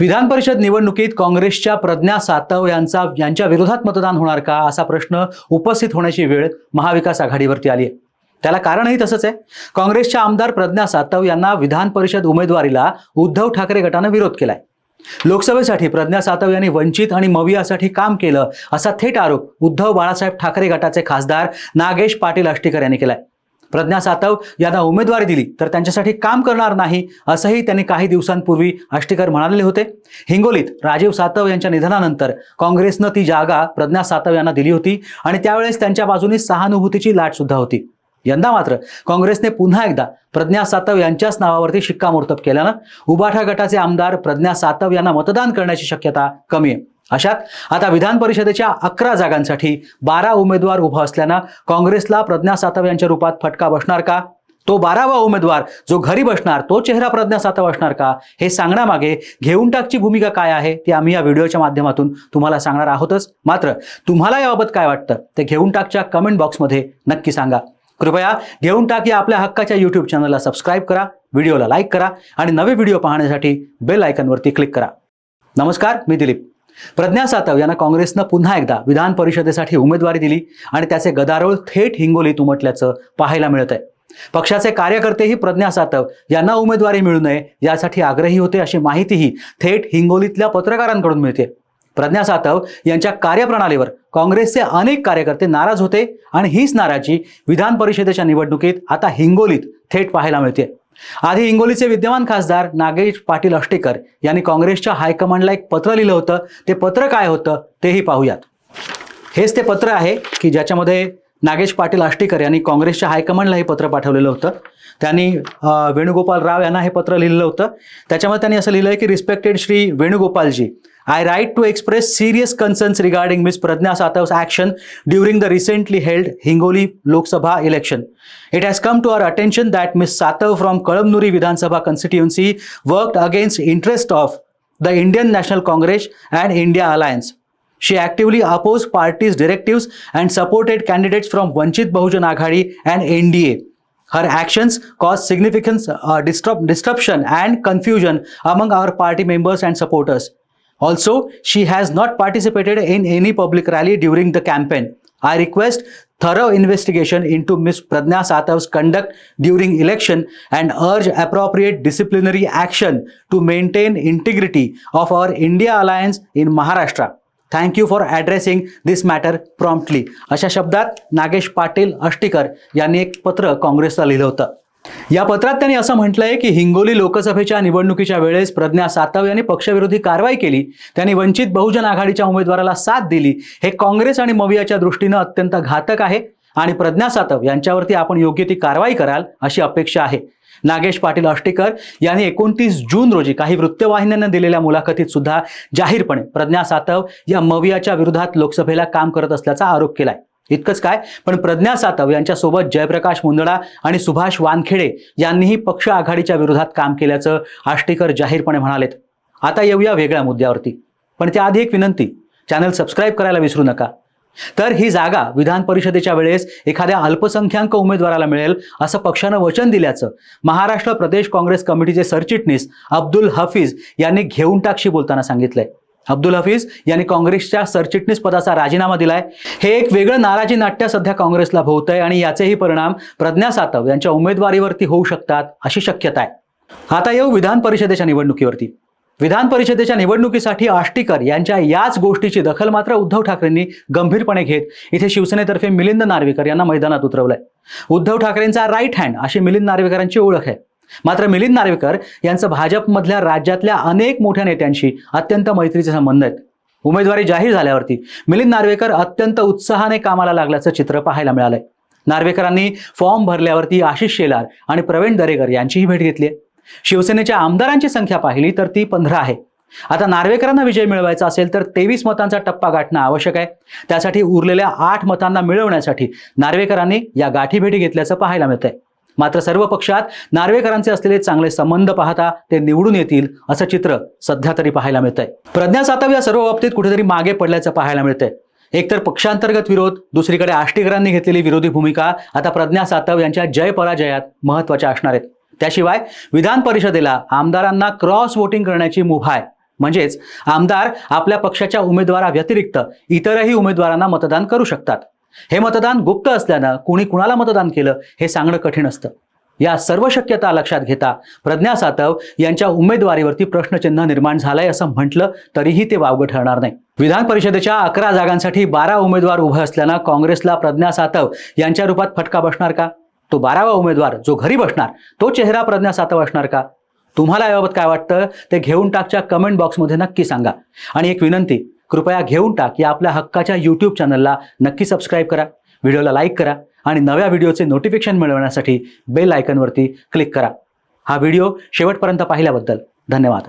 विधान परिषद निवडणुकीत काँग्रेसच्या प्रज्ञा सातव यांचा यांच्या विरोधात मतदान होणार का? असा प्रश्न उपस्थित होण्याची वेळ महाविकास आघाडीवरती आली आहे. त्याला कारणही तसंच आहे. काँग्रेसच्या आमदार प्रज्ञा सातव यांना विधान परिषद उमेदवारीला उद्धव ठाकरे गटानं विरोध केलाय. लोकसभेसाठी प्रज्ञा सातव यांनी वंचित आणि मवियासाठी काम केलं असा थेट आरोप उद्धव बाळासाहेब ठाकरे गटाचे खासदार नागेश पाटील आष्टीकर यांनी केलाय. प्रज्ञा सातव यांना उमेदवारी दिली. तर त्यांच्यासाठी काम करणार नाही असंही त्यांनी काही दिवसांपूर्वी आष्टीकर म्हणाले होते. हिंगोलीत राजीव सातव यांच्या निधनानंतर काँग्रेसनं ती जागा प्रज्ञा सातव यांना दिली होती आणि त्यावेळेस त्यांच्या बाजूने सहानुभूतीची लाट सुद्धा होती. यंदा मात्र काँग्रेसने पुन्हा एकदा प्रज्ञा सातव यांच्याच नावावरती शिक्कामोर्तब केल्यानं उबाठा गटाचे आमदार प्रज्ञा सातव यांना मतदान करण्याची शक्यता कमी आहे. अशात आता विधान परिषदेच्या अकरा जागांसाठी बारा उमेदवार उभा असल्यानं काँग्रेसला प्रज्ञा सातव यांच्या रूपात फटका बसणार का? तो बारावा उमेदवार जो घरी बसणार तो चेहरा प्रज्ञा सातव असणार का? हे सांगण्यामागे घेऊन टाकची भूमिका काय आहे ती आम्ही या व्हिडिओच्या माध्यमातून तुम्हाला सांगणार आहोतच. मात्र तुम्हाला याबाबत काय वाटतं ते घेऊन टाकच्या कमेंट बॉक्समध्ये नक्की सांगा. कृपया घेऊन टाक या आपल्या हक्काच्या यूट्यूब चॅनलला सबस्क्राईब करा व्हिडिओला लाईक करा आणि नवे व्हिडिओ पाहण्यासाठी बेल आयकनवरती क्लिक करा. नमस्कार मी दिलीप. प्रज्ञा सातव यांना काँग्रेसनं पुन्हा एकदा विधान परिषदेसाठी उमेदवारी दिली आणि त्याचे गदारोळ थेट हिंगोलीत उमटल्याचं पाहायला मिळत आहे पक्षाचे कार्यकर्तेही प्रज्ञा सातव यांना उमेदवारी मिळू नये यासाठी आग्रही होते अशी माहितीही थेट हिंगोलीतल्या पत्रकारांकडून मिळते. प्रज्ञा सातव यांच्या कार्यप्रणालीवर काँग्रेसचे अनेक कार्यकर्ते नाराज होते आणि हीच नाराजी विधान परिषदेच्या निवडणुकीत आता हिंगोलीत थेट पाहायला मिळते. आधी हिंगोलीचे विद्यमान खासदार नागेश पाटील अष्टेकर यांनी काँग्रेसच्या हायकमांडला एक पत्र लिहिलं होतं. ते पत्र काय होतं तेही पाहूयात. हेच ते पत्र आहे की ज्याच्यामध्ये नागेश पाटील आष्टीकर यांनी काँग्रेसच्या हायकमांडला हे पत्र पाठवलेलं होतं. त्यांनी वेणुगोपाल राव यांना हे पत्र लिहिलं होतं. त्याच्यामध्ये त्यांनी असं लिहिलं आहे की respected Shri वेणुगोपालजी. I write to express serious concerns regarding Ms. Pradnya Satav's action during the recently held Hingoli Lok Sabha election. It has come to our attention that Ms. Satav from Kalamnuri Vidhan Sabha constituency worked against interest of the Indian National Congress and India Alliance. She actively opposed party's directives and supported candidates from Vanchit Bahujan Aghadi and NDA. Her actions caused significant uh, disrupt disruption and confusion among our party members and supporters. Also, she has not participated in any public rally during the campaign. I request thorough investigation into Ms. Pradnya Satav's conduct during election and urge appropriate disciplinary action to maintain integrity of our India alliance in Maharashtra. Thank you for addressing this matter promptly अशा शब्दात नागेश पाटील अष्टीकर यांनी एक पत्र काँग्रेसला लिहिलं होतं या पत्रात त्यांनी असं म्हटलंय की हिंगोली लोकसभेच्या निवडणुकीच्या वेळेस प्रज्ञा सातव यांनी पक्षविरोधी कारवाई केली. त्यांनी वंचित बहुजन आघाडीच्या उमेदवाराला साथ दिली. हे काँग्रेस आणि मवियाच्या दृष्टीनं अत्यंत घातक आहे आणि प्रज्ञा सातव यांच्यावरती आपण योग्य ती कारवाई कराल अशी अपेक्षा आहे. नागेश पाटील अष्टीकर यांनी एकोणतीस जून रोजी काही वृत्तवाहिन्यांना दिलेल्या मुलाखतीत सुद्धा जाहीरपणे प्रज्ञा सातव या मवियाच्या विरोधात लोकसभेला काम करत असल्याचा आरोप केलाय. इतकंच काय? पण प्रज्ञा सातव यांच्यासोबत जयप्रकाश मुंदडा आणि सुभाष वानखेडे यांनीही पक्ष आघाडीच्या विरोधात काम केल्याचं आष्टीकर जाहीरपणे म्हणालेत. आता येऊया वेगळ्या मुद्द्यावरती. पण त्याआधी एक विनंती चॅनल सबस्क्राईब करायला विसरू नका. तर ही जागा विधान परिषदेच्या वेळेस एखाद्या अल्पसंख्याक उमेदवाराला मिळेल असं पक्षानं वचन दिल्याचं महाराष्ट्र प्रदेश काँग्रेस कमिटीचे सरचिटणीस अब्दुल हफीज यांनी घेऊन टाकशी बोलताना सांगितलंय. अब्दुल हफीज यांनी काँग्रेसच्या सरचिटणीस पदाचा राजीनामा दिलाय. हे एक वेगळं नाराजी नाट्य सध्या काँग्रेसला भोवतंय आणि याचेही परिणाम प्रज्ञा सातव यांच्या उमेदवारीवरती होऊ शकतात अशी शक्यता आहे. आता येऊ विधान परिषदेच्या निवडणुकीवरती. विधान परिषदेच्या निवडणुकीसाठी आष्टीकर यांच्या याच गोष्टीची दखल मात्र उद्धव ठाकरेंनी गंभीरपणे घेत इथे शिवसेनेतर्फे मिलिंद नार्वेकर यांना मैदानात उतरवलंय. उद्धव ठाकरेंचा राईट हँड अशी मिलिंद नार्वेकरांची ओळख आहे. मात्र मिलिंद नार्वेकर यांचं भाजपमधल्या राज्यातल्या अनेक मोठ्या नेत्यांशी अत्यंत मैत्रीचे संबंध आहेत. उमेदवारी जाहीर झाल्यावरती मिलिंद नार्वेकर अत्यंत उत्साहाने कामाला लागल्याचं चित्र पाहायला मिळालंय. नार्वेकरांनी फॉर्म भरल्यावरती आशिष शेलार आणि प्रवीण दरेकर यांचीही भेट घेतली आहे. शिवसेनेच्या आमदारांची संख्या पाहिली तर ती पंधरा आहे. आता नार्वेकरांना विजय मिळवायचा असेल तर तेवीस मतांचा टप्पा गाठणं आवश्यक आहे. त्यासाठी उरलेल्या आठ मतांना मिळवण्यासाठी नार्वेकरांनी या गाठीभेटी घेतल्याचं पाहायला मिळतंय. मात्र सर्व पक्षात नार्वेकरांचे असलेले चांगले संबंध पाहता ते निवडून येतील असं चित्र सध्या तरी पाहायला मिळतंय. प्रज्ञा सातव या सर्व बाबतीत कुठेतरी मागे पडल्याचं पाहायला मिळतंय. एकतर पक्षांतर्गत विरोध दुसरीकडे आष्टीकरांनी घेतलेली विरोधी भूमिका आता प्रज्ञा सातव यांच्या जय पराजयात महत्त्वाच्या असणार आहेत. त्याशिवाय विधान परिषदेला आमदारांना क्रॉस वोटिंग करण्याची मुभा आहे. म्हणजेच आमदार आपल्या पक्षाच्या उमेदवाराव्यतिरिक्त इतरही उमेदवारांना मतदान करू शकतात. हे मतदान गुप्त असल्यानं कुणी कुणाला मतदान केलं हे सांगणं कठीण असतं. या सर्व शक्यता लक्षात घेता प्रज्ञा सातव यांच्या उमेदवारीवरती प्रश्नचिन्ह निर्माण झालंय असं म्हटलं तरीही ते वावगं ठरणार नाही. विधान परिषदेच्या अकरा जागांसाठी बारा उमेदवार उभे असल्यानं काँग्रेसला प्रज्ञा सातव यांच्या रूपात फटका बसणार का? तो बारावा उमेदवार जो घरी बसणार तो चेहरा प्रज्ञा सातव असणार का? तुम्हाला याबाबत काय वाटतं ते घेऊन टाकच्या कमेंट बॉक्समध्ये नक्की सांगा. आणि एक विनंती कृपया घेऊन टाक या आपल्या हक्काच्या यूट्यूब चॅनलला नक्की सबस्क्राईब करा. व्हिडिओला लाईक करा आणि नव्या व्हिडिओचे नोटिफिकेशन मिळवण्यासाठी बेल आयकनवरती क्लिक करा. हा व्हिडिओ शेवटपर्यंत पाहिल्याबद्दल धन्यवाद.